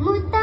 Muta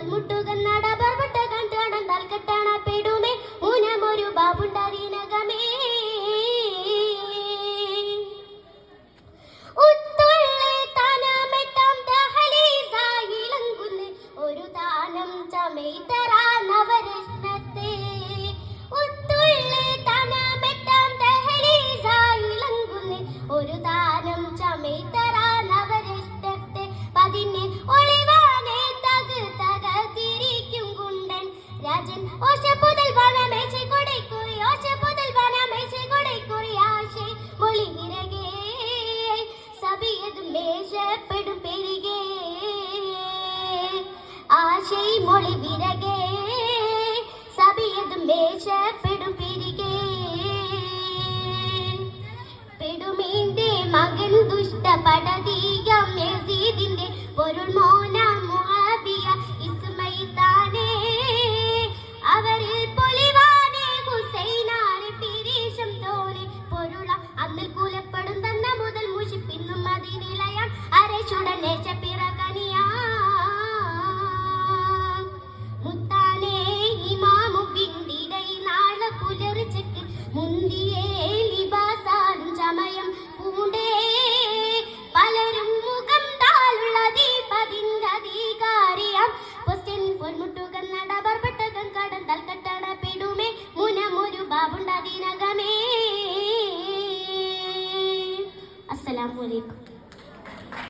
തോൽമുട്ടുകൻ നടപർവട്ടകൻ കാണന്നാൽ കെട്ടണ പെടുമേ മൂനമൊരു ഒരു താനം ചമൈതരാ ഒരു ஓசை புதல் வான மேய்ச்சை கொடை கூறி ஓசை புதல் வான மேய்ச்சை கொடை கூறி ஆசை மொழிகிறகே சபியதும் பேசப்படும் பெருகே. ஆசை மொழி விறகே. சபியதும் பேசப்படும் பெருகே. பெடுமேந்தே மகன் துஷ்ட படகு ചുടലേച്ച പിറകനിയാ മുത്താലേ ഇമാമു വിണ്ടിടൈ നാളെ പുലർച്ചക്ക് മുന്തിയേ ലിബാസാലും ചമയം പൂണ്ടേ. പലരും മുഖം താളുള്ള ദീപതിന്റെ അധികാരിയാം പൊസ്റ്റൻ പൊന്മുട്ടുകൻ നടപർ പെട്ടകം കടന്നാൽ കെട്ടണപ്പെടുമേ മുനമൊരു ബാബുണ്ടതിനകമേ അസ്സലാമലൈക്കും